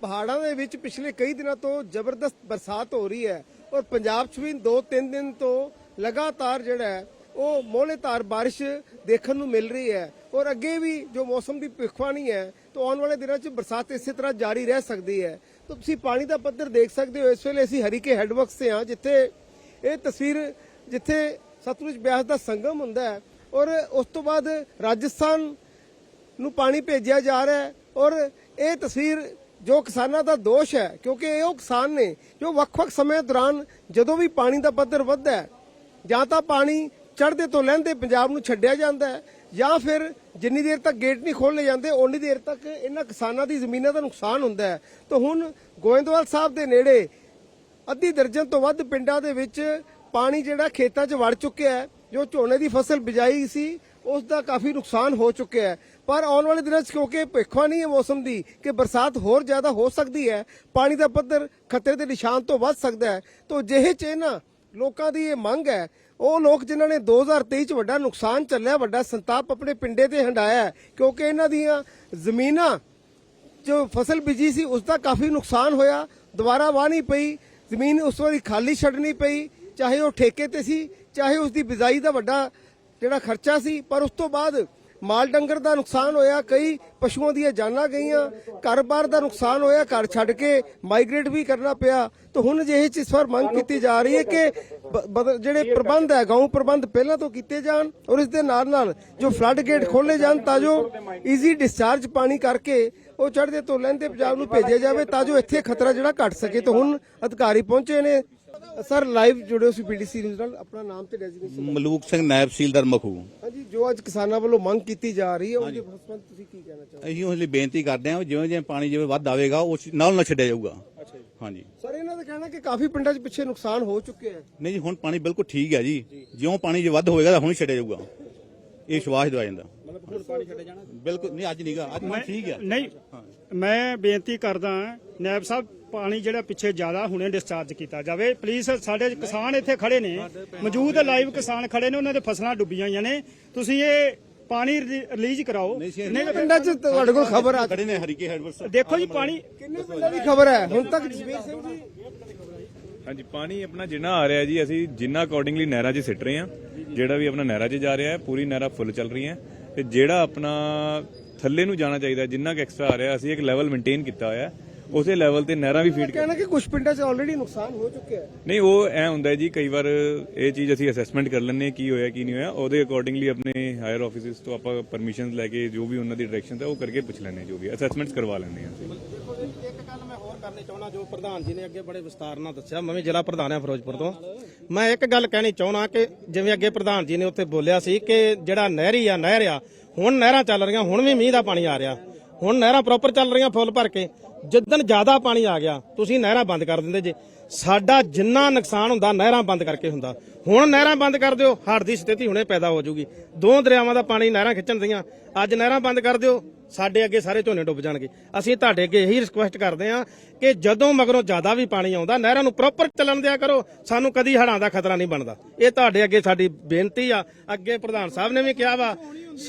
ਪਹਾੜਾਂ ਦੇ ਵਿੱਚ ਪਿਛਲੇ ਕਈ ਦਿਨਾਂ ਤੋਂ ਜ਼ਬਰਦਸਤ ਬਰਸਾਤ ਹੋ ਰਹੀ ਹੈ ਔਰ ਪੰਜਾਬ 'ਚ ਵੀ 2-3 ਦਿਨ ਤੋਂ ਲਗਾਤਾਰ ਜਿਹੜਾ ਹੈ, ਉਹ ਮੋਹਲੇਧਾਰ ਬਾਰਿਸ਼ ਦੇਖਣ ਨੂੰ ਮਿਲ ਰਹੀ ਹੈ। ਔਰ ਅੱਗੇ ਵੀ ਜੋ ਮੌਸਮ ਦੀ ਭਵਿੱਖਬਾਣੀ ਹੈ, ਤਾਂ ਆਉਣ ਵਾਲੇ ਦਿਨਾਂ 'ਚ ਬਰਸਾਤ ਇਸੇ ਤਰ੍ਹਾਂ ਜਾਰੀ ਰਹਿ ਸਕਦੀ ਹੈ। ਤਾਂ ਤੁਸੀਂ ਪਾਣੀ ਦਾ ਪੱਧਰ ਦੇਖ ਸਕਦੇ ਹੋ, ਇਸ ਵੇਲੇ ਅਸੀਂ ਹਰੀਕੇ ਹੈਡਵਰਕਸ ਤੇ ਹਾਂ, ਜਿੱਥੇ ਇਹ ਤਸਵੀਰ, ਜਿੱਥੇ ਸਤਲੁਜ ਬਿਆਸ ਦਾ ਸੰਗਮ ਹੁੰਦਾ ਹੈ। ਔਰ ਉਸ ਤੋਂ ਬਾਅਦ ਰਾਜਸਥਾਨ ਨੂੰ ਪਾਣੀ ਭੇਜਿਆ ਜਾ ਰਿਹਾ ਹੈ। ਔਰ ਇਹ ਤਸਵੀਰ ਜੋ ਕਿਸਾਨਾਂ ਦਾ ਦੋਸ਼ ਹੈ, ਕਿਉਂਕਿ ਇਹ ਉਹ ਕਿਸਾਨ ਨੇ ਜੋ ਵੱਖ-ਵੱਖ ਸਮੇਂ ਦੌਰਾਨ ਜਦੋਂ ਵੀ ਪਾਣੀ ਦਾ ਪੱਧਰ ਵੱਧਦਾ ਹੈ, ਜਾਂ ਤਾਂ ਪਾਣੀ ਚੜ੍ਹਦੇ ਤੋਂ ਲਹਿੰਦੇ ਪੰਜਾਬ ਨੂੰ ਛੱਡਿਆ ਜਾਂਦਾ ਹੈ, ਜਾਂ ਫਿਰ ਜਿੰਨੀ ਦੇਰ ਤੱਕ ਗੇਟ ਨਹੀਂ ਖੋਲ੍ਹੇ ਜਾਂਦੇ, ਓਨੀ ਦੇਰ ਤੱਕ ਇਹਨਾਂ ਕਿਸਾਨਾਂ ਦੀ ਜ਼ਮੀਨਾਂ ਦਾ ਨੁਕਸਾਨ ਹੁੰਦਾ ਹੈ। ਤਾਂ ਹੁਣ ਗੋਇੰਦਵਾਲ ਸਾਹਿਬ ਦੇ ਨੇੜੇ ਅੱਧੀ ਦਰਜਨ ਤੋਂ ਵੱਧ ਪਿੰਡਾਂ ਦੇ ਵਿੱਚ ਪਾਣੀ ਜਿਹੜਾ ਖੇਤਾਂ 'ਚ ਵੜ ਚੁੱਕਿਆ ਹੈ, ਜੋ ਝੋਨੇ ਦੀ ਫਸਲ ਬਿਜਾਈ ਸੀ, ਉਸ ਦਾ ਕਾਫੀ ਨੁਕਸਾਨ ਹੋ ਚੁੱਕਿਆ ਹੈ। ਪਰ ਆਉਣ ਵਾਲੇ ਦਿਨਾਂ 'ਚ ਕਿਉਂਕਿ ਭਿੱਖਵਾ ਨਹੀਂ ਹੈ ਮੌਸਮ ਦੀ ਕਿ ਬਰਸਾਤ ਹੋਰ ਜ਼ਿਆਦਾ ਹੋ ਸਕਦੀ ਹੈ, ਪਾਣੀ ਦਾ ਪੱਧਰ ਖਤਰੇ ਦੇ ਨਿਸ਼ਾਨ ਤੋਂ ਵੱਧ ਸਕਦਾ ਹੈ, ਤਾਂ ਜਿਹੇ 'ਚ ਇਹਨਾਂ ਲੋਕਾਂ ਦੀ ਇਹ ਮੰਗ ਹੈ, ਉਹ ਲੋਕ ਜਿਨ੍ਹਾਂ ਨੇ 2023 ਚ ਵੱਡਾ ਨੁਕਸਾਨ ਚੱਲਿਆ, ਵੱਡਾ ਸੰਤਾਪ ਆਪਣੇ ਪਿੰਡੇ ਤੇ ਹੰਡਾਇਆ ਕਿਉਂਕਿ ਇਹਨਾਂ ਦੀਆਂ ਜ਼ਮੀਨਾਂ, ਜੋ ਫਸਲ ਬੀਜੀ ਸੀ, ਉਸ ਦਾ ਕਾਫੀ ਨੁਕਸਾਨ ਹੋਇਆ, ਦੁਬਾਰਾ ਵਾਹਣੀ ਪਈ, ਜ਼ਮੀਨ ਉਸ ਵਾਰੀ ਖਾਲੀ ਛੱਡਣੀ ਪਈ, ਚਾਹੇ ਉਹ ਠੇਕੇ ਤੇ ਸੀ, ਚਾਹੇ ਉਸ ਦੀ ਬਿਜਾਈ ਦਾ ਵੱਡਾ ਜਿਹੜਾ ਖਰਚਾ ਸੀ, ਪਰ ਉਸ ਤੋਂ ਬਾਅਦ ਮਾਲ ਡੰਗਰ ਦਾ ਨੁਕਸਾਨ ਹੋਇਆ, ਕਈ ਪਸ਼ੂਆਂ ਦੀਆਂ ਜਾਨਾਂ ਗਈਆਂ, ਘਰ-ਬਾਰ ਦਾ ਨੁਕਸਾਨ ਹੋਇਆ, ਘਰ ਛੱਡ ਕੇ ਮਾਈਗ੍ਰੇਟ ਵੀ ਕਰਨਾ ਪਿਆ। ਤਾਂ ਹੁਣ ਜਿਹੇ ਚ ਇਸ ਵਾਰ ਮੰਗ ਕੀਤੀ ਜਾ ਰਹੀ ਹੈ ਕਿ ਜਿਹੜੇ ਪ੍ਰਬੰਧ ਹੈ, ਗਾਉਂ ਪ੍ਰਬੰਧ ਪਹਿਲਾਂ ਤੋਂ ਕੀਤੇ ਜਾਣ ਔਰ ਇਸ ਦੇ ਨਾਲ ਨਾਲ ਜੋ ਫਲੱਡ ਗੇਟ ਖੋਲੇ ਜਾਣ ਤਾਂ ਜੋ ਈਜ਼ੀ ਡਿਸਚਾਰਜ ਪਾਣੀ ਕਰਕੇ ਉਹ ਚੜ੍ਹਦੇ ਤੋਂ ਲਹਿੰਦੇ ਪੰਜਾਬ ਨੂੰ ਭੇਜਿਆ ਜਾਵੇ ਤਾਂ ਜੋ ਇੱਥੇ ਖਤਰਾ ਜਿਹੜਾ ਘਟ ਸਕੇ। ਤਾਂ ਹੁਣ ਅਧਿਕਾਰੀ ਪਹੁੰਚੇ ਨੇ ਸਰ ਲਾਈਵ ਜੁੜਿਓ ਸੀ ਪੀਡੀਸੀ ਨਿਊਜ਼ ਨਾਲ ਆਪਣਾ ਨਾਮ ਤੇ ਡੈਜ਼ਿਗਨੇਸ਼ਨ ਮਲੂਕ ਸਿੰਘ ਨਾਇਬ ਸੀਲਦਾਰ ਮਖੂ। ਹਾਂਜੀ ਜੋ ਅੱਜ ਕਿਸਾਨਾਂ ਵੱਲੋਂ ਮੰਗ ਕੀਤੀ ਜਾ ਰਹੀ ਹੈ ਉਹਦੇ ਸੰਬੰਧ ਤੁਸੀਂ ਕੀ ਕਹਿਣਾ ਚਾਹੋਗੇ? ਅਸੀਂ ਉਸ ਲਈ ਬੇਨਤੀ ਕਰਦੇ ਹਾਂ ਜਿਵੇਂ ਜਿਵੇਂ ਪਾਣੀ ਜਿਵੇਂ ਵੱਧ ਆਵੇਗਾ ਉਹ ਨਾਲ ਨਾ ਛੱਡਿਆ ਜਾਊਗਾ। ਅੱਛਾ ਜੀ। ਹਾਂਜੀ। ਸਰ ਇਹਨਾਂ ਦਾ ਕਹਿਣਾ ਕਿ ਕਾਫੀ ਪਿੰਡਾਂ 'ਚ ਪਿੱਛੇ ਨੁਕਸਾਨ ਹੋ ਚੁੱਕਿਆ ਹੈ। ਨਹੀਂ ਜੀ ਹੁਣ ਪਾਣੀ ਬਿਲਕੁਲ ਠੀਕ ਹੈ ਜੀ। ਜਿਉਂ ਪਾਣੀ ਜੇ ਵੱਧ ਹੋਵੇਗਾ ਤਾਂ ਹੁਣ ਛੱਡਿਆ ਜਾਊਗਾ। ਇਹ ਵਿਸ਼ਵਾਸ ਦਵਾਇਆ ਜਾਂਦਾ। ਮਤਲਬ ਹੁਣ ਪਾਣੀ ਛੱਡਿਆ ਜਾਣਾ? ਬਿਲਕੁਲ ਨਹੀਂ ਅੱਜ ਨਹੀਂਗਾ ਅੱਜ ਠੀਕ ਹੈ। ਨਹੀਂ ਮੈਂ ਬੇਨਤੀ ਕਰਦਾ ਹਾਂ ਨਾਇਬ ਸਾਹਿਬ ਪਾਣੀ ਜਿਹੜਾ ਪਿੱਛੇ ਜ਼ਿਆਦਾ ਹੁਣੇ ਡਿਸਚਾਰਜ ਕੀਤਾ ਜਾਵੇ। ਪਲੀਜ਼ ਸਾਡੇ ਕਿਸਾਨ ਇੱਥੇ ਖੜੇ ਨੇ। ਮੌਜੂਦ ਲਾਈਵ ਕਿਸਾਨ ਖੜੇ ਨੇ ਉਹਨਾਂ ਦੇ ਫਸਲਾਂ ਡੁੱਬੀਆਂ ਹੋਈਆਂ ਨੇ। ਤੁਸੀਂ ਇਹ ਪਾਣੀ ਰਿਲੀਜ਼ ਕਰਾਓ। ਕਿੰਨੇ ਪਿੰਡਾਂ 'ਚ ਤੁਹਾਡੇ ਕੋਲ ਖਬਰ ਆ। ਖੜੇ ਨੇ ਹਰੀਕੇ ਹੈਡਵਰਸ ਦੇਖੋ ਜੀ ਪਾਣੀ ਕਿੰਨੇ ਪਿੰਡਾਂ ਦੀ ਖਬਰ ਹੈ? ਹੁਣ ਤੱਕ ਜਸਵੀਰ ਸਿੰਘ ਜੀ। ਹਾਂਜੀ ਪਾਣੀ ਆਪਣਾ ਜਿੰਨਾ ਆ ਰਿਹਾ ਜੀ ਅਸੀਂ ਜਿੰਨਾ ਅਕੋਰਡਿੰਗਲੀ ਨਹਿਰਾਂ 'ਚ ਸਿੱਟ ਰਹੇ ਹਾਂ। ਜਿਹੜਾ ਵੀ ਆਪਣਾ ਨਹਿਰਾਂ 'ਚ ਜਾ ਰਿਹਾ ਹੈ ਪੂਰੀ ਨਹਿਰਾਂ ਫੁੱਲ ਚੱਲ ਰਹੀਆਂ ਤੇ ਜਿਹੜਾ ਆਪਣਾ ਥੱਲੇ ਨੂੰ ਜਾਣਾ ਚਾਹੀਦਾ ਜਿੰਨਾ ਕਿ ਐਕਸਟਰਾ ਆ ਰਿਹਾ ਅਸੀਂ ਇੱਕ ਲੈਵਲ ਮੇਨਟੇਨ ਕੀਤਾ ਹੋਇਆ ਹੈ। ਉਸੇ ਲੈਵਲ ਤੇ ਨਹਿਰਾਂ ਵੀ ਫੀਡ ਕਹਿਣਾ ਕਿ ਕੁਝ ਪਿੰਡਾਂ 'ਚ ਆਲਰੇਡੀ ਨੁਕਸਾਨ ਹੋ ਚੁੱਕਿਆ ਹੈ। ਨਹੀਂ ਉਹ ਐ ਹੁੰਦਾ ਹੈ ਜੀ ਕਈ ਵਾਰ ਇਹ ਚੀਜ਼ ਅਸੀਂ ਅਸੈਸਮੈਂਟ ਕਰ ਲੈਂਦੇ ਹਾਂ ਕੀ ਹੋਇਆ ਕੀ ਨਹੀਂ ਹੋਇਆ। ਉਹਦੇ ਅਕੋਰਡਿੰਗਲੀ ਆਪਣੇ ਹਾਇਰ ਆਫਿਸਿਸ ਤੋਂ ਆਪਾਂ ਪਰਮਿਸ਼ਨਸ ਲੈ ਕੇ ਜੋ ਵੀ ਉਹਨਾਂ ਦੀ ਡਾਇਰੈਕਸ਼ਨ ਹੈ ਉਹ ਕਰਕੇ ਪੁੱਛ ਲੈਂਦੇ ਜੋ ਵੀ ਅਸੈਸਮੈਂਟਸ ਕਰਵਾ ਲੈਂਦੇ ਹਾਂ ਅਸੀਂ। ਇੱਕ ਗੱਲ ਮੈਂ ਹੋਰ ਕਰਨੀ ਚਾਹੁੰਦਾ ਜੋ ਪ੍ਰਧਾਨ ਜੀ ਨੇ ਅੱਗੇ ਬੜੇ ਵਿਸਤਾਰ ਨਾਲ ਦੱਸਿਆ ਮੈਂ ਵੀ ਜ਼ਿਲ੍ਹਾ ਪ੍ਰਧਾਨ ਹਾਂ ਫਿਰੋਜ਼ਪੁਰ ਤੋਂ। ਮੈਂ ਇੱਕ ਗੱਲ ਕਹਿਣੀ ਚਾਹੁੰਦਾ ਕਿ ਜਿਵੇਂ ਅੱਗੇ ਪ੍ਰਧਾਨ ਜੀ ਨੇ ਉੱਥੇ ਬੋਲਿਆ ਸੀ ਕਿ ਜਿਹੜਾ ਨਹਿਰੀ ਆ ਨਹਿਰ ਆ ਹੁਣ ਨਹਿਰਾਂ ਚੱਲ ਰਹੀਆਂ ਹੁਣ ਵੀ ਮੀਂਹ ਦਾ ਪਾਣੀ ਆ ਰਿਹਾ। ਹੁਣ ਨਹਿਰਾਂ ਪ੍ਰੋਪਰ ਚੱਲ ਰਹੀਆਂ ਫੁੱਲ ਭਰ ਕੇ। ਜਿੱਦਣ ਜ਼ਿਆਦਾ ਪਾਣੀ ਆ ਗਿਆ, ਤੁਸੀਂ ਨਹਿਰਾਂ ਬੰਦ ਕਰ ਦਿੰਦੇ ਜੇ। ਸਾਡਾ ਜਿੰਨਾ ਨੁਕਸਾਨ ਹੁੰਦਾ, ਨਹਿਰਾਂ ਬੰਦ ਕਰਕੇ ਹੁੰਦਾ। ਹੁਣ ਨਹਿਰਾਂ ਬੰਦ ਕਰ ਦਿਓ, ਹੜ੍ਹ ਦੀ ਸਥਿਤੀ ਹੁਣੇ ਪੈਦਾ ਹੋ ਜਾਊਗੀ। ਦੋ ਦਰਿਆਵਾਂ ਦਾ ਪਾਣੀ ਨਹਿਰਾਂ ਖਿੱਚਣ ਦੀਆਂ, ਅੱਜ ਨਹਿਰਾਂ ਬੰਦ ਕਰ ਦਿਓ, ਸਾਡੇ ਅੱਗੇ ਸਾਰੇ ਝੋਨੇ ਡੁੱਬ ਜਾਣਗੇ। ਅਸੀਂ ਤੁਹਾਡੇ ਅੱਗੇ ਇਹੀ ਰਿਕੁਐਸਟ ਕਰਦੇ ਹਾਂ ਕਿ ਜਦੋਂ ਮਗਰੋਂ ਜ਼ਿਆਦਾ ਵੀ ਪਾਣੀ ਆਉਂਦਾ, ਨਹਿਰਾਂ ਨੂੰ ਪ੍ਰੋਪਰ ਚੱਲਣ ਦਿਆ ਕਰੋ, ਸਾਨੂੰ ਕਦੀ ਹੜਾਂ ਦਾ ਖਤਰਾ ਨਹੀਂ ਬਣਦਾ। ਇਹ ਤੁਹਾਡੇ ਅੱਗੇ ਸਾਡੀ ਬੇਨਤੀ ਆ। ਅੱਗੇ ਪ੍ਰਧਾਨ ਸਾਹਿਬ ਨੇ ਵੀ ਕਿਹਾ ਵਾ,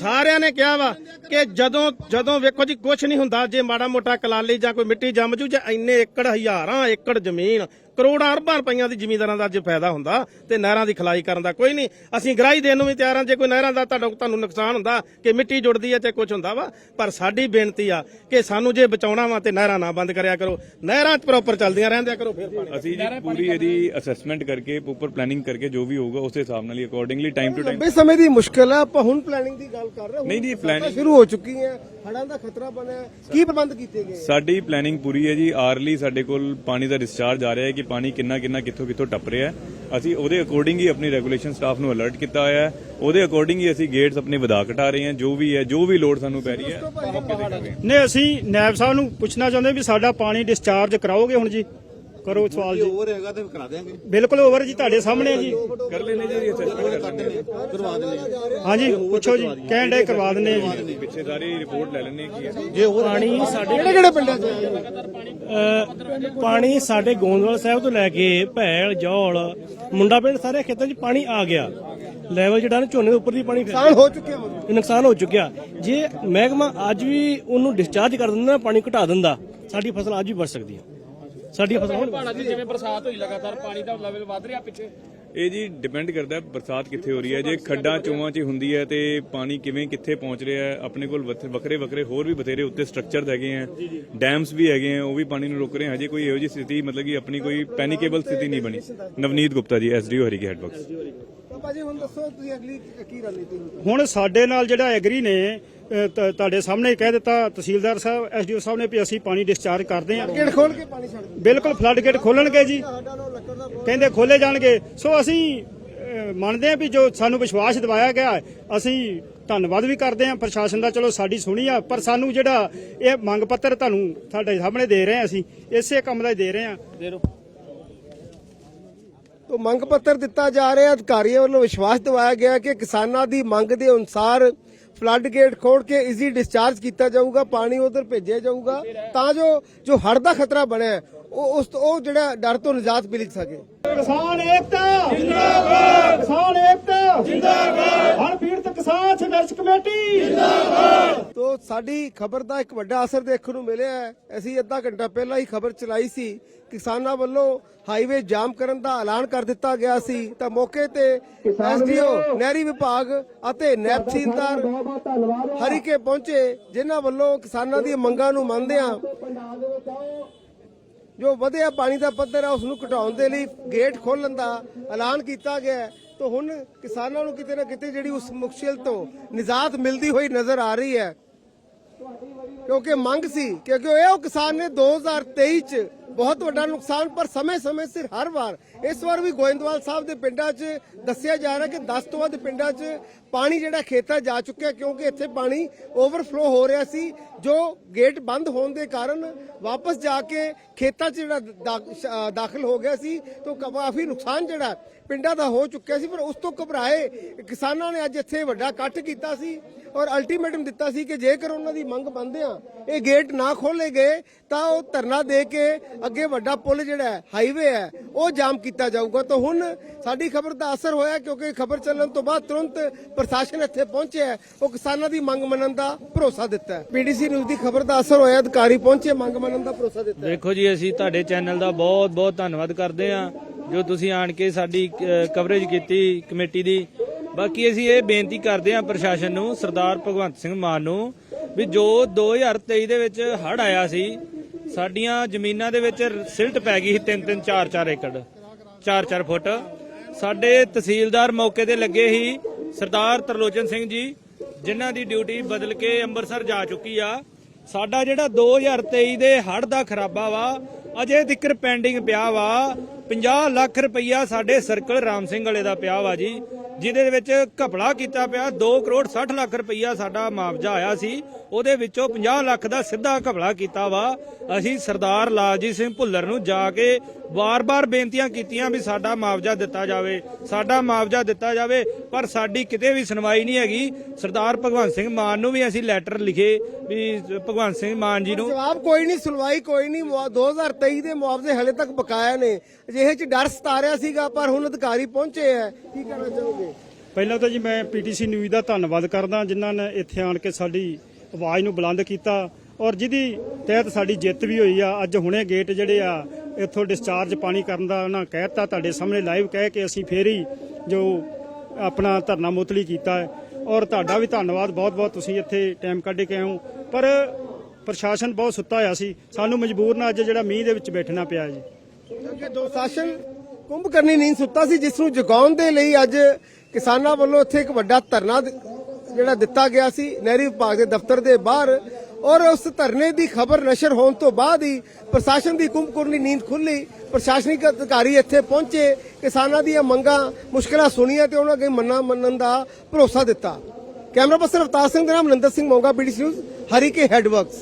ਸਾਰਿਆਂ ਨੇ ਕਿਹਾ ਵਾ ਕਿ ਜਦੋਂ ਜਦੋਂ ਵੇਖੋ ਜੀ ਕੁਝ ਨਹੀਂ ਹੁੰਦਾ, ਜੇ ਮਾੜਾ ਮੋਟਾ ਕਲਾਲੀ ਜਾਂ ਕੋਈ ਮਿੱਟੀ ਜੰਮ ਜੂ, ਜੇ ਇੰਨੇ ਏਕੜ, ਹਜ਼ਾਰਾਂ ਏਕੜ ਜ਼ਮੀਨ, ਕਰੋੜਾਂ ਅਰਬਾਂ ਰੁਪਈਆਂ ਦੀ ਜ਼ਮੀਨਦਾਰਾਂ ਦਾ ਅੱਜ ਫਾਇਦਾ ਹੁੰਦਾ ਤੇ ਨਹਿਰਾਂ ਦੀ ਖਲਾਈ ਕਰਨ ਦਾ ਕੋਈ ਨਹੀਂ। ਅਸੀਂ ਗ੍ਰਾਹੀ ਦੇਣ ਨੂੰ ਵੀ ਤਿਆਰ ਹਾਂ, ਜੇ ਕੋਈ ਨਹਿਰਾਂ ਦਾ ਤੁਹਾਡਾ, ਤੁਹਾਨੂੰ ਨੁਕਸਾਨ ਹੁੰਦਾ, ਕਿ ਮਿੱਟੀ ਜੁੜਦੀ ਹੈ ਤੇ ਕੁਝ ਹੁੰਦਾ ਵਾ। ਪਰ ਸਾਡੀ ਬੇਨਤੀ ਆ ਕਿ ਸਾਨੂੰ ਜੇ ਬਚਾਉਣਾ ਵਾ ਤੇ ਨਹਿਰਾਂ ਨਾ ਬੰਦ ਕਰਿਆ ਕਰੋ। ਨਹਿਰਾਂ ਪ੍ਰੋਪਰ ਚੱਲਦੀਆਂ ਰਹਿੰਦਿਆ ਕਰੋ ਫਿਰ ਪਾਣੀ। ਅਸੀਂ ਜੀ ਪੂਰੀ ਇਹਦੀ ਅਸੈਸਮੈਂਟ ਕਰਕੇ ਪ੍ਰੋਪਰ ਪਲੈਨਿੰਗ ਕਰਕੇ ਜੋ ਵੀ ਹੋਊਗਾ ਉਸ ਹਿਸਾਬ ਨਾਲ ਹੀ ਅਕੋਰਡਿੰਗਲੀ ਟਾਈਮ ਟੂ ਟਾਈਮ ਲੰਬੇ ਸਮੇਂ ਦੀ ਮੁਸ਼ਕਲ ਹੈ ਆਪਾਂ ਹੁਣ ਪਲੈਨਿੰਗ ਦੀ ਗੱਲ ਕਰ ਰਹੇ ਹਾਂ। ਹੁਣ ਨਹੀਂ ਜੀ, planning- ਸ਼ੁਰੂ ਹੋ ਚੁੱਕੀ ਹੈ ਹੜ੍ਹਾਂ ਦਾ ਖਤਰਾ ਬਣਿਆ। ਹੈ। ਕੀ ਪ੍ਰਬੰਧ ਕੀਤੇ ਗਏ? ਸਾਡੀ ਪਲੈਨਿੰਗ ਪੂਰੀ ਹੈ ਜੀ ਆਰਲੀ ਸਾਡੇ ਕੋਲ ਪਾਣੀ ਦਾ ਡਿਸਚਾਰਜ ਆ ਰਿਹਾ ਹੈ ਕਿ ਪਾਣੀ ਕਿੰਨਾ ਕਿੰਨਾ ਕਿੱਥੋਂ ਕਿੱਥੋਂ ਟੱਪ ਰਿਹਾ ਹੈ। ਅਸੀਂ ਉਹਦੇ ਅਕੋਰਡਿੰਗ ਹੀ ਆਪਣੀ ਰੈਗੂਲੇਸ਼ਨ ਸਟਾਫ ਨੂੰ ਅਲਰਟ ਕੀਤਾ ਹੋਇਆ ਹੈ। ਉਹਦੇ ਅਕੋਰਡਿੰਗ ਹੀ ਅਸੀਂ ਗੇਟਸ ਆਪਣੇ ਵਧਾ ਘਟਾ ਰਹੇ ਹਾਂ, ਜੋ ਵੀ ਹੈ, ਜੋ ਵੀ ਲੋਡ ਸਾਨੂੰ ਪੈ ਰਹੀ ਹੈ ਨਹੀਂ, ਅਸੀਂ ਨੈਬ ਸਾਹਿਬ ਨੂੰ ਪੁੱਛਣਾ ਚਾਹੁੰਦੇ ਵੀ ਸਾਡਾ ਪਾਣੀ ਡਿਸਚਾਰਜ ਕਰਾਓਗੇ ਹੁਣ ਜੀ? ਕਰੋ ਸਵਾਲ ਜੀ ਹੋਰ ਹੈਗਾ ਤੇ ਕਰਾ ਦੇਾਂਗੇ ਬਿਲਕੁਲ ਓਵਰ ਜੀ ਤੁਹਾਡੇ ਸਾਹਮਣੇ ਹੈ ਜੀ। ਕਰ ਲੈਣੇ ਜੀ ਲੈਣੇ ਕਰਵਾ ਦਿੰਦੇ ਹਾਂਜੀ ਪੁੱਛੋ ਜੀ ਕਹਿਣ ਦੇ ਕਰਵਾ ਦਿੰਦੇ ਆ ਜੀ। ਪਿੱਛੇ ਸਾਰੀ ਰਿਪੋਰਟ ਲੈ ਲੈਣੇ ਕੀ ਹੈ। ਪਾਣੀ ਸਾਡੇ ਕਿਹੜੇ ਕਿਹੜੇ ਪਿੰਡਾਂ 'ਚ ਪਾਣੀ ਸਾਡੇ ਗੋਂਦਵਾਲ ਸਾਹਿਬ ਤੋਂ ਲੈ ਕੇ ਭੈਲ ਜੌਲ ਮੁੰਡਾ ਪਿੰਡ ਸਾਰੇ ਖੇਤਾਂ 'ਚ ਪਾਣੀ ਆ ਗਿਆ। ਲੈਵਲ ਜਿਹੜਾ ਨਾ ਝੋਨੇ ਦੇ ਉੱਪਰ ਦੀ ਪਾਣੀ ਨੁਕਸਾਨ ਹੋ ਚੁੱਕਿਆ ਨੁਕਸਾਨ ਹੋ ਚੁੱਕਿਆ। ਜੇ ਮਹਿਕਮਾ ਅੱਜ ਵੀ ਉਹਨੂੰ ਡਿਸਚਾਰਜ ਕਰ ਦਿੰਦਾ ਨਾ ਪਾਣੀ ਘਟਾ ਦਿੰਦਾ ਸਾਡੀ ਫਸਲ ਅੱਜ ਵੀ ਬਚ ਸਕਦੀ ਹੈ। ਸਾਡੀ ਫਸਲ ਹੁਣ ਪਹਾੜਾਂ 'ਚ ਜਿਵੇਂ ਬਰਸਾਤ ਹੋਈ ਲਗਾਤਾਰ ਪਾਣੀ ਦਾ ਲੈਵਲ ਵੱਧ ਰਿਹਾ ਪਿੱਛੇ। ਇਹ ਜੀ ਡਿਪੈਂਡ ਕਰਦਾ ਹੈ ਬਰਸਾਤ ਕਿੱਥੇ ਹੋ ਰਹੀ ਹੈ। ਜੇ ਖੱਡਾਂ ਚੋਆਂ 'ਚ ਹੁੰਦੀ ਹੈ ਤੇ ਪਾਣੀ ਕਿਵੇਂ ਕਿੱਥੇ ਪਹੁੰਚ ਰਿਹਾ ਹੈ ਆਪਣੇ ਕੋਲ ਵੱਖਰੇ ਵੱਖਰੇ ਹੋਰ ਵੀ ਬਥੇਰੇ ਉੱਤੇ ਸਟਰਕਚਰਸ ਹੈਗੇ ਆ ਡੈਮਸ ਵੀ ਹੈਗੇ ਆ ਉਹ ਵੀ ਪਾਣੀ ਨੂੰ ਰੋਕ ਰਹੇ ਹਜੇ ਕੋਈ ਇਹੋ ਜਿਹੀ ਸਥਿਤੀ ਮਤਲਬ ਕਿ ਆਪਣੀ ਕੋਈ ਪੈਨਿਕੇਬਲ ਸਥਿਤੀ ਨਹੀਂ ਬਣੀ। ਨਵਨੀਤ ਗੁਪਤਾ ਜੀ ਐਸਡੀਓ ਹਰੀਕੇ ਹੈਡਵਰਕਸ ਤਾਂ ਭਾਜੀ ਹੁਣ ਦੱਸੋ ਤੁਸੀਂ ਅਗਲੀ ਕੀ ਰਣਨੀਤੀ ਹੋਊਗੀ ਹੁਣ ਸਾਡੇ ਨਾਲ ਜਿਹੜਾ ਐਗਰੀ ਨੇ ਅ, ਤ- ਤੁਹਾਡੇ ਸਾਹਮਣੇ ਕਹਿ ਦਿੱਤਾ ਤਹਿਸੀਲਦਾਰ ਸਾਹਿਬ ਐਸਡੀਓ ਸਾਹਿਬ ਨੇ ਵੀ ਅਸੀਂ ਪਾਣੀ ਡਿਸਚਾਰਜ ਕਰਦੇ ਹਾਂ। ਗੇਟ ਖੋਲ ਕੇ ਪਾਣੀ ਛੱਡ ਦਿਓ। ਬਿਲਕੁਲ ਫਲੱਡ ਗੇਟ ਖੋਲਣਗੇ ਜੀ। ਸਾਡਾ ਨੂੰ ਲੱਕੜ ਦਾ ਕਹਿੰਦੇ ਖੋਲੇ ਜਾਣਗੇ। ਸੋ ਅਸੀਂ ਮੰਨਦੇ ਹਾਂ ਵੀ ਜੋ ਸਾਨੂੰ ਵਿਸ਼ਵਾਸ ਦਿਵਾਇਆ ਗਿਆ ਹੈ, ਅਸੀਂ ਧੰਨਵਾਦ ਵੀ ਕਰਦੇ ਹਾਂ ਪ੍ਰਸ਼ਾਸਨ ਦਾ। ਚਲੋ ਸਾਡੀ ਸੁਣੀ ਆ ਪਰ ਸਾਨੂੰ ਜਿਹੜਾ ਇਹ ਮੰਗ ਪੱਤਰ ਤੁਹਾਨੂੰ ਤੁਹਾਡੇ ਸਾਹਮਣੇ ਦੇ ਰਹੇ ਹਾਂ ਅਸੀਂ ਇਸੇ ਕੰਮ ਦਾ ਹੀ ਦੇ ਰਹੇ ਹਾਂ। ਤੋਂ ਮੰਗ ਪੱਤਰ ਦਿੱਤਾ ਜਾ ਰਿਹਾ ਅਧਿਕਾਰੀਆਂ ਵੱਲੋਂ ਵਿਸ਼ਵਾਸ ਦਿਵਾਇਆ ਗਿਆ ਕਿ ਕਿਸਾਨਾਂ ਦੀ ਮੰਗ ਦੇ ਅਨੁਸਾਰ ਫਲੱਡ ਗੇਟ ਖੋਲ ਕੇ ਈਜ਼ੀ ਡਿਸਚਾਰਜ ਕੀਤਾ ਜਾਊਗਾ ਪਾਣੀ ਉਧਰ ਭੇਜਿਆ ਜਾਊਗਾ। ਤਾਂ ਜੋ ਜੋ ਹੜ੍ਹ ਦਾ ਖਤਰਾ ਬਣਿਆ ਉਹ ਉਸ ਉਹ ਜਿਹੜਾ ਡਰ ਤੋਂ ਨਿਜਾਤ ਮਿਲ ਸਕੇ। ਕਿਸਾਨ ਏਕਤਾ! ਜਿੰਦਾਬਾਦ! ਕਿਸਾਨ ਏਕਤਾ! ਜਿੰਦਾਬਾਦ! ਹਰ ਪੀੜਤ ਸੰਘਰਸ਼ ਕਮੇਟੀ। ਤੋ ਸਾਡੀ ਖਬਰ ਦਾ ਇੱਕ ਵੱਡਾ ਅਸਰ ਦੇਖਣ ਨੂੰ ਮਿਲਿਆ ਹੈ। ਅਸੀਂ ਅੱਧਾ ਘੰਟਾ ਪਹਿਲਾਂ ਹੀ ਖਬਰ ਚਲਾਈ ਸੀ। ਕਿਸਾਨਾਂ ਵੱਲੋਂ ਹਾਈਵੇ ਜਾਮ ਕਰਨ ਦਾ ਐਲਾਨ ਕਰ ਦਿੱਤਾ ਗਿਆ ਸੀ। ਤਾਂ ਮੌਕੇ ਤੇ ਐਸਡੀਓ ਨਹਿਰੀ ਵਿਭਾਗ ਅਤੇ ਨੈਬ ਤਹਿਸੀਲਦਾਰ ਹਰੀਕੇ ਪਹੁੰਚੇ ਜਿਨ੍ਹਾਂ ਵੱਲੋਂ ਕਿਸਾਨਾਂ ਦੀਆਂ ਮੰਗਾਂ ਨੂੰ ਮੰਨਦਿਆਂ ਜੋ ਵਧਿਆ ਪਾਣੀ ਦਾ ਪੱਧਰ ਹੈ ਉਸ ਨੂੰ ਘਟਾਉਣ ਦੇ ਲਈ ਗੇਟ ਖੋਲਣ ਦਾ ਐਲਾਨ ਕੀਤਾ ਗਿਆ ਹੈ। ਤਾਂ ਹੁਣ ਕਿਸਾਨਾਂ ਨੂੰ ਕਿਤੇ ਨਾ ਕਿਤੇ ਜਿਹੜੀ ਉਸ ਮੁਸ਼ਕਿਲ ਤੋਂ ਨਿਜਾਤ ਮਿਲਦੀ ਹੋਈ ਨਜ਼ਰ ਆ ਰਹੀ ਹੈ। ਕਿਉਂਕਿ ਮੰਗ ਸੀ, ਕਿਉਂਕਿ ਇਹ ਉਹ ਕਿਸਾਨ ਨੇ 2023 ਚ ਬਹੁਤ ਵੱਡਾ ਨੁਕਸਾਨ, ਪਰ ਸਮੇਂ-ਸਮੇਂ ਸਿਰ ਹਰ ਵਾਰ ਇਸ ਵਾਰ ਵੀ ਗੋਇੰਦਵਾਲ ਸਾਹਿਬ ਦੇ ਪਿੰਡਾਂ 'ਚ ਦੱਸਿਆ ਜਾ ਰਿਹਾ ਕਿ 10 ਤੋਂ ਵੱਧ ਪਿੰਡਾਂ 'ਚ ਪਾਣੀ ਜਿਹੜਾ ਖੇਤਾਂ ਜਾ ਚੁੱਕਿਆ, ਕਿਉਂਕਿ ਇੱਥੇ ਪਾਣੀ ਓਵਰਫਲੋ ਹੋ ਰਿਹਾ ਸੀ, ਜੋ ਗੇਟ ਬੰਦ ਹੋਣ ਦੇ ਕਾਰਨ ਵਾਪਸ ਜਾ ਕੇ ਖੇਤਾਂ 'ਚ ਜਿਹੜਾ ਦਾਖਲ ਹੋ ਗਿਆ ਸੀ, ਤਾਂ ਕਾਫੀ ਨੁਕਸਾਨ ਜਿਹੜਾ ਪਿੰਡਾਂ ਦਾ ਹੋ ਚੁੱਕਿਆ ਸੀ, ਪਰ ਉਸ ਤੋਂ ਘਬਰਾਏ ਕਿਸਾਨਾਂ ਨੇ ਅੱਜ ਇੱਥੇ ਵੱਡਾ ਇਕੱਠ ਕੀਤਾ ਸੀ। ਔਰ ਅਲਟੀਮੇਟਮ ਦਿੱਤਾ ਸੀ ਕਿ ਜੇਕਰ ਉਹਨਾਂ ਦੀ ਮੰਗ ਮੰਨਦੇ ਆ ਇਹ ਗੇਟ ਨਾ ਖੋਲੇ ਗਏ, ਤਾਂ ਉਹ ਧਰਨਾ ਦੇ ਕੇ ਅੱਗੇ ਵੱਡਾ ਪੁਲ ਜਿਹੜਾ ਹੈ ਹਾਈਵੇ ਹੈ, ਉਹ ਜਾਮ ਕੀਤਾ ਜਾਊਗਾ। ਤਾਂ ਹੁਣ ਸਾਡੀ ਖਬਰ ਦਾ ਅਸਰ ਹੋਇਆ ਕਿਉਂਕਿ ਖਬਰ ਚੱਲਣ ਤੋਂ ਬਾਅਦ ਤੁਰੰਤ ਪ੍ਰਸ਼ਾਸਨ ਇੱਥੇ ਪਹੁੰਚਿਆ ਉਹ ਕਿਸਾਨਾਂ ਦੀ ਮੰਗ ਮੰਨਣ ਦਾ ਭਰੋਸਾ ਦਿੱਤਾ ਹੈ। ਪੀਡੀਸੀ ਨਿਊਜ਼ ਦੀ ਖਬਰ ਦਾ ਅਸਰ ਹੋਇਆ, ਅਧਿਕਾਰੀ ਪਹੁੰਚੇ, ਮੰਗ ਮੰਨਣ ਦਾ ਭਰੋਸਾ ਦਿੱਤਾ ਦੇਖੋ ਜੀ, ਅਸੀਂ ਤੁਹਾਡੇ ਚੈਨਲ ਦਾ ਬਹੁਤ ਬਹੁਤ ਧੰਨਵਾਦ ਕਰਦੇ ਹਾਂ। ਜੋ ਤੁਸੀਂ ਆਣ ਕੇ ਸਾਡੀ ਕਵਰੇਜ ਕੀਤੀ ਕਮੇਟੀ ਦੀ ਬਾਕੀ ਅਸੀਂ ਇਹ ਬੇਨਤੀ ਕਰਦੇ ਹਾਂ ਪ੍ਰਸ਼ਾਸਨ ਨੂੰ, ਸਰਦਾਰ ਭਗਵੰਤ ਸਿੰਘ ਮਾਨ ਨੂੰ, ਵੀ ਜੋ 2023 ਦੇ ਵਿੱਚ ਹੜ ਆਇਆ ਸੀ, ਸਾਡੀਆਂ ਜ਼ਮੀਨਾਂ ਦੇ ਵਿੱਚ ਸਿਲਟ ਪੈ ਗਈ ਸੀ 3-3 4-4 ਏਕੜ 4-4 ਫੁੱਟ। ਸਾਡੇ ਤਹਿਸੀਲਦਾਰ ਮੌਕੇ ਤੇ ਲੱਗੇ ਸੀ ਸਰਦਾਰ ਤਰਲੋਚਨ ਸਿੰਘ ਜੀ, ਜਿਨ੍ਹਾਂ ਦੀ ਡਿਊਟੀ ਬਦਲ ਕੇ ਅੰਮ੍ਰਿਤਸਰ ਜਾ ਚੁੱਕੀ ਆ। ਸਾਡਾ ਜਿਹੜਾ 2023 ਦੇ ਹੜ ਦਾ ਖਰਾਬਾ ਵਾ, ਅਜੇ ਤੱਕ ਪੈਂਡਿੰਗ ਪਿਆ ਵਾ। 50 ਲੱਖ ਰੁਪਈਆ ਸਾਡੇ ਸਰਕਲ ਰਾਮ ਸਿੰਘ ਵਾਲੇ ਦਾ ਪਿਆ ਵਾ ਜੀ। ਜਿਹਦੇ ਦੇ ਵਿੱਚ ਘਪਲਾ ਕੀਤਾ ਪਿਆ 2 ਕਰੋੜ 60 ਲੱਖ ਰੁਪਈਆ ਸਾਡਾ ਮੁਆਵਜ਼ਾ ਆਇਆ ਸੀ। ਉਹਦੇ ਵਿੱਚੋਂ 50 ਲੱਖ ਦਾ ਸਿੱਧਾ ਘਪਲਾ ਕੀਤਾ ਵਾ। ਅਸੀਂ ਸਰਦਾਰ ਲਾਲਜੀਤ ਸਿੰਘ ਭੁੱਲਰ ਨੂੰ ਜਾ ਕੇ ਵਾਰ-ਵਾਰ ਬੇਨਤੀਆਂ ਕੀਤੀਆਂ ਵੀ ਸਾਡਾ ਮੁਆਵਜ਼ਾ ਦਿੱਤਾ ਜਾਵੇ। ਸਾਡਾ ਮੁਆਵਜ਼ਾ ਦਿੱਤਾ ਜਾਵੇ, ਪਰ ਸਾਡੀ ਕਿਤੇ ਵੀ ਸੁਣਵਾਈ ਨਹੀਂ ਹੈਗੀ। ਸਰਦਾਰ ਭਗਵੰਤ ਸਿੰਘ ਮਾਨ ਨੂੰ ਵੀ ਅਸੀਂ ਲੈਟਰ ਲਿਖੇ ਵੀ ਭਗਵੰਤ ਸਿੰਘ ਮਾਨ ਜੀ ਨੂੰ। ਜਵਾਬ ਕੋਈ ਨਹੀਂ, ਸੁਣਵਾਈ ਕੋਈ ਨਹੀਂ। ਮੁਆ- 2023 ਦੇ ਮੁਆਵਜ਼ੇ ਹਲੇ ਤੱਕ ਬਕਾਇਆ ਨੇ। ਅਜਿਹੇ ਚ ਡਰ ਸਤਾ ਰਿਹਾ ਸੀਗਾ, ਪਰ ਹੁਣ ਅਧਿਕਾਰੀ ਪਹੁੰਚੇ ਹੈ। ਕੀ ਕਹਿਣਾ ਚਾਹੋਗੇ? ਪਹਿਲਾਂ ਤਾਂ ਜੀ ਮੈਂ ਪੀਟੀਸੀ ਨਿਊਜ਼ ਦਾ ਧੰਨਵਾਦ ਕਰਦਾ, ਜਿਨ੍ਹਾਂ ਨੇ ਇੱਥੇ ਆਣ ਕੇ ਸਾਡੀ ਆਵਾਜ਼ ਨੂੰ ਬੁਲੰਦ ਕੀਤਾ ਔਰ ਜਿਹਦੀ ਤਹਿਤ ਸਾਡੀ ਜਿੱਤ ਵੀ ਹੋਈ ਆ। ਅੱਜ ਹੁਣੇ ਗੇਟ ਜਿਹੜੇ ਆ, ਇੱਥੋਂ ਡਿਸਚਾਰਜ ਪਾਣੀ ਕਰਨ ਦਾ ਉਹਨਾਂ ਕਹਿਤਾ, ਤੁਹਾਡੇ ਸਾਹਮਣੇ ਲਾਈਵ ਕਹਿ ਕੇ ਅਸੀਂ ਫੇਰ ਹੀ ਜੋ ਆਪਣਾ ਧਰਨਾ ਮੁਤਲੀ ਕੀਤਾ ਹੈ। ਔਰ ਤੁਹਾਡਾ ਵੀ ਧੰਨਵਾਦ, ਬਹੁਤ-ਬਹੁਤ ਤੁਸੀਂ ਇੱਥੇ ਟਾਈਮ ਕੱਢ ਕੇ ਆਏ ਹੋ। ਪਰ ਪ੍ਰਸ਼ਾਸਨ ਬਹੁਤ ਸੁੱਤਾ ਹੋਇਆ ਸੀ। ਸਾਨੂੰ ਮਜਬੂਰਨ ਅੱਜ ਜਿਹੜਾ ਮੀਂਹ ਦੇ ਵਿੱਚ ਬੈਠਣਾ ਪਿਆ ਜੀ। ਕਿਉਂਕਿ ਦੋ ਸ਼ਾਸਨ ਕੁੰਭ ਕਰਨੀ ਨੀਂਦ ਸੁੱਤਾ ਸੀ, ਜਿਸ ਨੂੰ ਜਗਾਉਣ ਦੇ ਲਈ ਅੱਜ ਕਿਸਾਨਾਂ ਵੱਲੋਂ ਇੱਥੇ ਇੱਕ ਵੱਡਾ ਧਰਨਾ ਜਿਹੜਾ ਦਿੱਤਾ ਗਿਆ ਸੀ ਨਹਿਰੀ ਵਿਭਾਗ ਦੇ ਦਫ਼ਤਰ ਦੇ ਬਾਹਰ ਔਰ ਉਸ ਧਰਨੇ ਦੀ ਖਬਰ ਨਸ਼ਰ ਹੋਣ ਤੋਂ ਬਾਅਦ ਹੀ ਪ੍ਰਸ਼ਾਸਨ ਦੀ ਕੁੰਭ ਕਰਨੀ ਨੀਂਦ ਖੁੱਲੀ ਪ੍ਰਸ਼ਾਸਨਿਕ ਅਧਿਕਾਰੀ ਇੱਥੇ ਪਹੁੰਚੇ। ਕਿਸਾਨਾਂ ਦੀਆਂ ਮੰਗਾਂ, ਮੁਸ਼ਕਲਾਂ ਸੁਣੀਆਂ ਤੇ ਉਹਨਾਂ ਅੱਗੇ ਮੰਨਾ ਮੰਨਣ ਦਾ ਭਰੋਸਾ ਦਿੱਤਾ। ਕੈਮਰਾ ਪਰਸਨ ਅਵਤਾਰ ਸਿੰਘ ਦੇ ਨਾਮ Nandar Singh Moga BD news Harike headworks